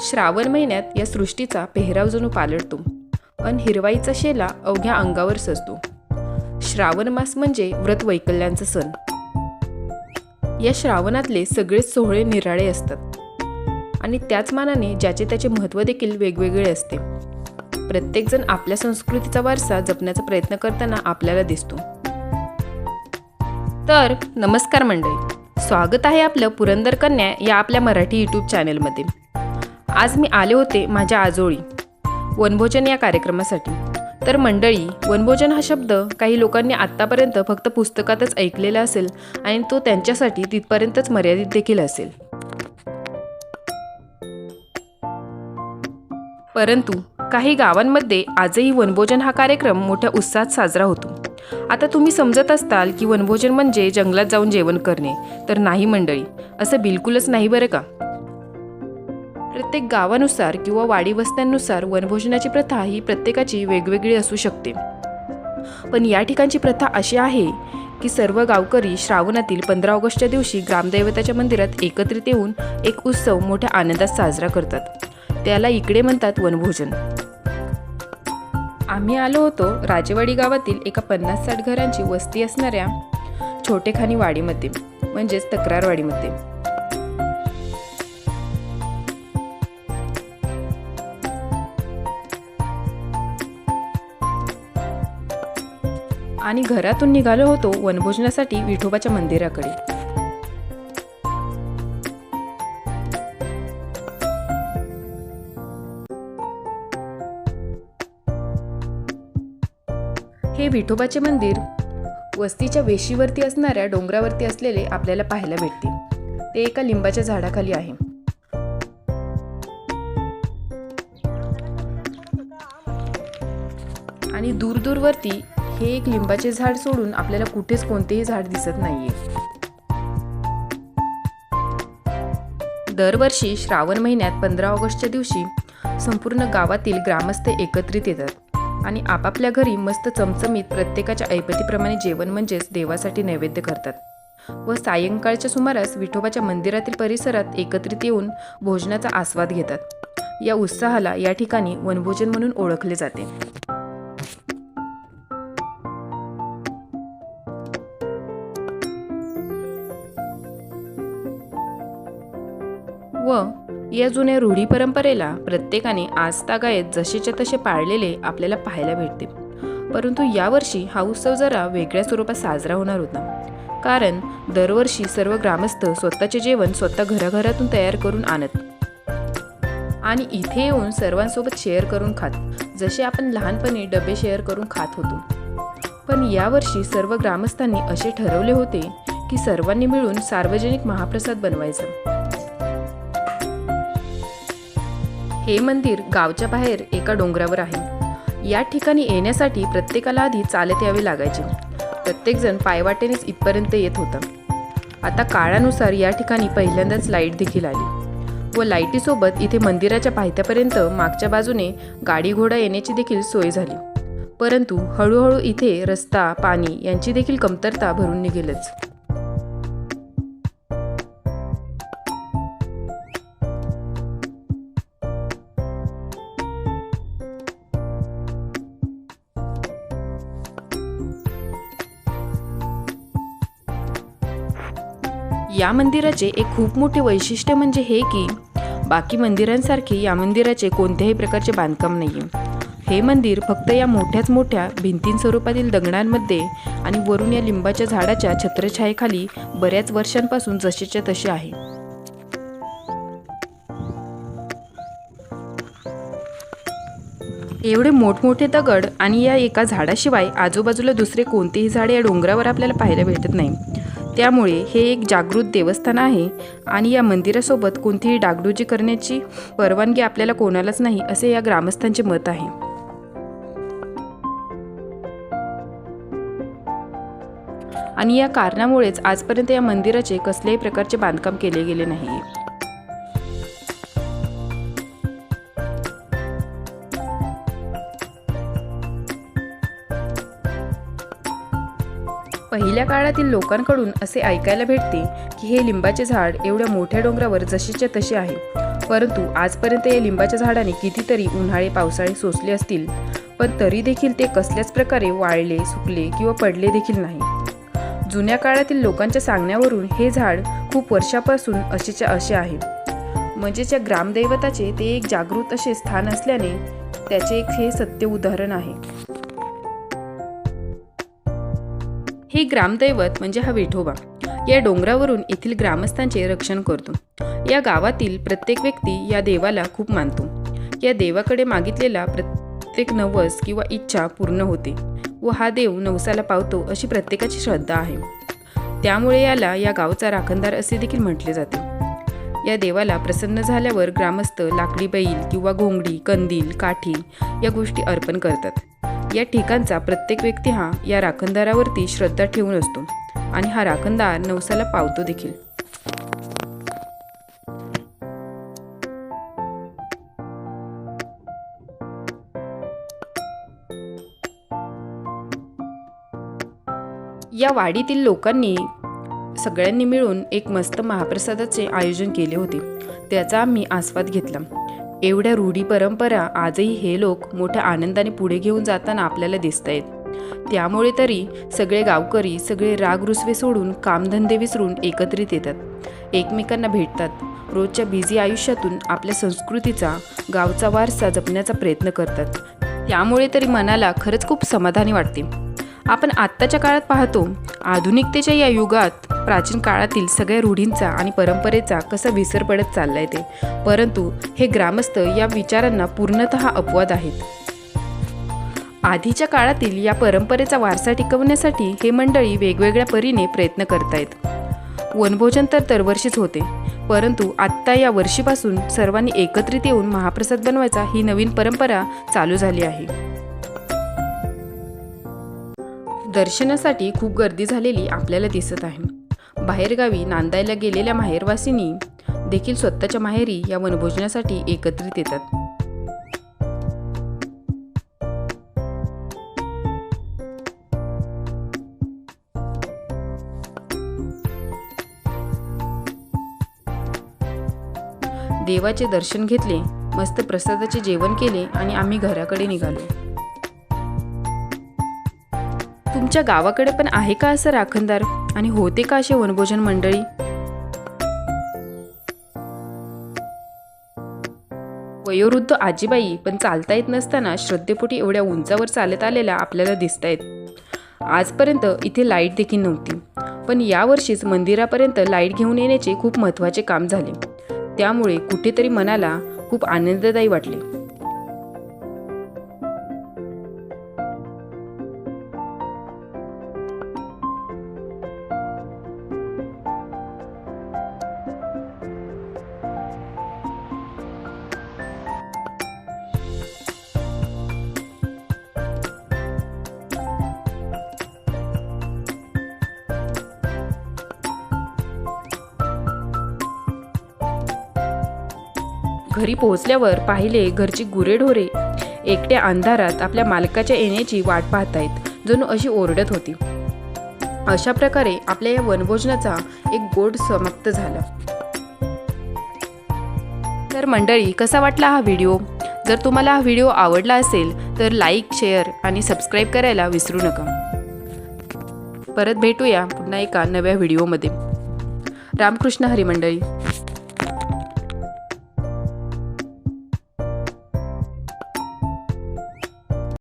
श्रावण महिन्यात या सृष्टीचा पेहराव जणू पालटतो अन हिरवाईचा शेला अवघ्या अंगावर सजतो. श्रावण मास म्हणजे व्रत वैकल्यांचा सण. या श्रावणातले सगळेच सोहळे निराळे असतात. आणि त्याच मानाने ज्याचे त्याचे महत्त्व देखील वेगवेगळे असते. प्रत्येकजण आपल्या संस्कृतीचा वारसा जपण्याचा प्रयत्न करताना आपल्याला दिसतो. तर नमस्कार मंडळी स्वागत आहे आपलं पुरंदर कन्या या आपल्या मराठी यूट्यूब चॅनेलमध्ये आज मी आले होते माझ्या आजोळी. वनभोजन या कार्यक्रमासाठी. तर मंडळी वनभोजन हा शब्द काही लोकांनी आत्तापर्यंत फक्त पुस्तकातच ऐकलेला असेल आणि तो त्यांच्यासाठी तिथपर्यंतच मर्यादित देखील असेल. परंतु काही गावांमध्ये आजही वनभोजन हा कार्यक्रम मोठ्या उत्साहात साजरा होतो. आता तुम्ही समजत असताल की वनभोजन म्हणजे जंगलात जाऊन जेवण करणे. तर नाही मंडळी असं बिलकुलच नाही बरं का? प्रत्येक गावानुसार किंवा वाडी वस्त्यांनुसार वनभोजनाची प्रथा ही प्रत्येकाची वेगवेगळी असू शकते. पण या ठिकाणची प्रथा अशी आहे की सर्व गावकरी श्रावणातील पंधरा ऑगस्टच्या दिवशी ग्रामदैवताच्या मंदिरात एकत्रित येऊन एक उत्सव मोठ्या आनंदात साजरा करतात. त्याला इकडे म्हणतात वनभोजन. आम्ही आलो होतो राजेवाडी गावातील एका पन्नास साठ घरांची वस्ती असणाऱ्या छोटेखानी वाडीमध्ये म्हणजेच तक्रारवाडीमध्ये. आणि घरातून निघालो होतो वनभोजनासाठी विठोबाच्या मंदिराकडे. हे विठोबाचे मंदिर वस्तीच्या वेशीवरती असणाऱ्या डोंगरावरती असलेले आपल्याला पाहायला भेटते ते एका लिंबाच्या झाडाखाली आहे. आणि दूरदूरवरती हे एक लिंबाचे झाड सोडून आपल्याला कुठेच कोणतेही झाड दिसत नाहीये. दरवर्षी श्रावण महिन्यात पंधरा ऑगस्टच्या दिवशी संपूर्ण गावातील ग्रामस्थ एकत्रित येतात आणि आपापल्या घरी मस्त चमचमीत प्रत्येकाच्या ऐपतीप्रमाणे जेवण म्हणजेच देवासाठी नैवेद्य करतात व सायंकाळच्या सुमारास विठोबाच्या मंदिरातील परिसरात एकत्रित येऊन भोजनाचा आस्वाद घेतात. या उत्साहाला या ठिकाणी वनभोजन म्हणून ओळखले जाते. या जुन्या रूढी परंपरेला प्रत्येकाने आजतागायत जसेच्या तसे पाळलेले आपल्याला पाहायला भेटते. परंतु यावर्षी हा उत्सव जरा वेगळ्या स्वरूपात साजरा होणार होता. कारण दरवर्षी सर्व ग्रामस्थ स्वतःचे जेवण स्वतः घराघरातून तयार करून आणत. आणि इथे येऊन सर्वांसोबत शेअर करून खात जसे आपण लहानपणी डबे शेअर करून खात होतो. पण यावर्षी सर्व ग्रामस्थांनी असे ठरवले होते की सर्वांनी मिळून सार्वजनिक महाप्रसाद बनवायचा. हे मंदिर गावच्या बाहेर एका डोंगरावर आहे. या ठिकाणी येण्यासाठी प्रत्येकाला आधी चालत यावे लागायचे. प्रत्येकजण पायवाटेनेच इथपर्यंत येत होता. आता काळानुसार या ठिकाणी पहिल्यांदाच लाइट देखील आली. व लाईटीसोबत इथे मंदिराच्या पायथ्यापर्यंत मागच्या बाजूने गाडी घोडा येण्याची देखील सोय झाली. परंतु हळूहळू इथे रस्ता पाणी यांची देखील कमतरता भरून निघेलच. या मंदिराचे एक खूप मोठे वैशिष्ट्य म्हणजे हे की बाकी मंदिरांसारखे या मंदिराचे कोणत्याही प्रकारचे बांधकाम नाही हे मंदिर फक्त या मोठ्याच मोठ्या भिंतीं स्वरूपातील दगडांमध्ये आणि वरून या लिंबाच्या झाडाच्या छत्रछायेखाली बऱ्याच वर्षांपासून जसेच्या तसे आहे. एवढे मोठमोठे दगड आणि या एका झाडाशिवाय आजूबाजूला दुसरे कोणतेही झाडे या डोंगरावर आपल्याला पाहायला भेटत नाही. त्यामुळे हे एक जागृत देवस्थान आहे आणि या मंदिरासोबत कोणतीही डागडुजी करण्याची परवानगी आपल्याला कोणालाच नाही असे या ग्रामस्थांचे मत आहे. आणि या कारणामुळेच आजपर्यंत या मंदिराचे कसल्याही प्रकारचे बांधकाम केले गेले नाही. पहिल्या काळातील लोकांकडून असे ऐकायला भेटते की हे लिंबाचे झाड एवढ्या मोठ्या डोंगरावर जशीच्या तशी आहे. परंतु आजपर्यंत या लिंबाच्या झाडाने कितीतरी उन्हाळे पावसाळे सोसले असतील पण तरी देखील ते कसल्याच प्रकारे वाळले सुकले किंवा पडले देखील नाही. जुन्या काळातील लोकांच्या सांगण्यावरून हे झाड खूप वर्षापासून असेच्या असे आहे. म्हणजेच्या ग्रामदैवताचे ते एक जागृत असे स्थान असल्याने त्याचे एक हे सत्य उदाहरण आहे. हे ग्रामदैवत म्हणजे हा विठोबा. या डोंगरावरून येथील ग्रामस्थांचे रक्षण करतो. या गावातील प्रत्येक व्यक्ती या देवाला खूप मानतो. या देवाकडे मागितलेला प्रत्येक नवस किंवा इच्छा पूर्ण होते व हा देव नवसाला पावतो अशी प्रत्येकाची श्रद्धा आहे. त्यामुळे याला या गावचा राखणदार असे देखील म्हटले जाते. या देवाला प्रसन्न झाल्यावर ग्रामस्थ लाकडी बैल किंवा घोंगडी कंदील काठी या गोष्टी अर्पण करतात. या ठिकाणचा प्रत्येक व्यक्ती हा या राखणदारावरती श्रद्धा ठेवून असतो. आणि हा राखणदार नवसाला पावतो देखील. या वाडीतील लोकांनी सगळ्यांनी मिळून एक मस्त महाप्रसादाचे आयोजन केले होते. त्याचा आम्ही आस्वाद घेतला. एवढ्या रूढी परंपरा आजही हे लोक मोठ्या आनंदाने पुढे घेऊन जाताना आपल्याला दिसत आहेत त्यामुळे तरी सगळे गावकरी सगळे राग रुसवे सोडून कामधंदे विसरून एकत्रित येतात. एकमेकांना भेटतात. रोजच्या बिझी आयुष्यातून आपल्या संस्कृतीचा गावचा वारसा जपण्याचा प्रयत्न करतात. त्यामुळे तरी मनाला खरंच खूप समाधानी वाटते. आपण आत्ताच्या काळात पाहतो आधुनिकतेच्या या युगात प्राचीन काळातील सगळ्या रूढींचा आणि परंपरेचा कसा विसर पडत चाललाय ते. परंतु हे ग्रामस्थ या विचारांना पूर्णतः अपवाद आहेत. आधीच्या काळातील या परंपरेचा वारसा टिकवण्यासाठी हे मंडळी वेगवेगळ्या परीने प्रयत्न करतायत. वनभोजन तर दरवर्षीच होते परंतु आत्ता या वर्षीपासून सर्वांनी एकत्रित येऊन महाप्रसाद बनवायचा ही नवीन परंपरा चालू झाली आहे. दर्शनासाठी खूप गर्दी झालेली आपल्याला दिसत आहे. बाहेरगावी नांदायला गेलेल्या माहेरवासींनी देखील स्वतःच्या माहेरी या वनभोजनासाठी एकत्रित येतात. देवाचे दर्शन घेतले मस्त प्रसादाचे जेवण केले आणि आम्ही घराकडे निघालो. तुमच्या गावाकडे पण आहे का असं राखणदार? आणि होते का असे वनभोजन मंडळी? वयोवृद्ध आजीबाई पण चालता येत नसताना श्रद्धेपोटी एवढ्या उंचावर चालत आलेल्या आपल्याला दिसतायत. आजपर्यंत इथे लाइट देखील नव्हती. पण यावर्षीच मंदिरापर्यंत लाइट घेऊन येण्याचे खूप महत्त्वाचे काम झाले. त्यामुळे कुठेतरी मनाला खूप आनंददायी वाटले. घरी पोहोचल्यावर पाहिले घरची गुरेढोरे एकट्या अंधारात आपल्या मालकाच्या येण्याची वाट पाहतायत जणू अशी ओरडत होती. अशा प्रकारे आपल्या या वनभोजनाचा एक गोड समाप्त झाला. तर मंडळी कसा वाटला हा व्हिडिओ? जर तुम्हाला हा व्हिडिओ आवडला असेल तर लाईक शेअर आणि सबस्क्राईब करायला विसरू नका. परत भेटूया पुन्हा एका नव्या व्हिडिओमध्ये. रामकृष्ण हरिमंडळी.